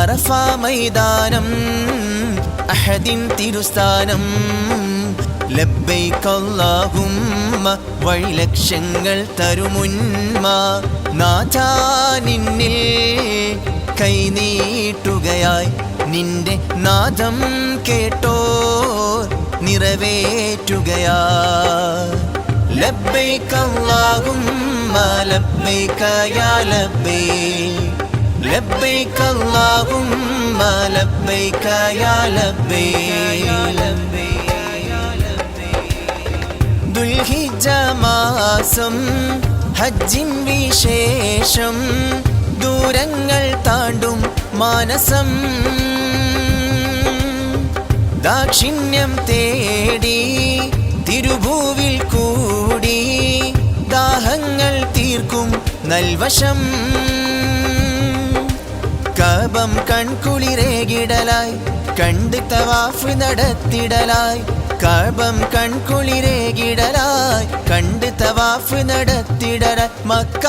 അറഫ മൈതാനം അഹദിൻ തിരുസ്ഥാനം. ലബ്ബൈക്കല്ലാഹുമ്മ വഴി ലക്ഷ്യങ്ങൾ തരുമുന്മ നാഥാ നിന്നിൽ കൈനീട്ടുകയായി നിന്റെ നാദം കേട്ടോ നിറവേറ്റുകയാ ലബ്ബൈക്കല്ലാഹുമ്മ ലബ്ബൈക യാ ലബ്ബൈക അല്ലാഹുമ്മ ലബ്ബൈക യാ ലബ്ബൈ. യാ മാസം ഹജ്ജിൻ വിശേഷം ദൂരങ്ങൾ താണ്ടും മാനസം. ദാക്ഷിണ്യം തേടി തിരുഭൂവിൽ കൂടി ദാഹങ്ങൾ തീർക്കും നൽവശം. കബം കൺകുളിരേകിടലായി കണ്ട് തവാഫ് നടത്തിടലായി. കബം കൺകുളിരേകിടലായി കണ്ട് തവാഫ് നടത്തിടലായി. മക്കാ മക്ക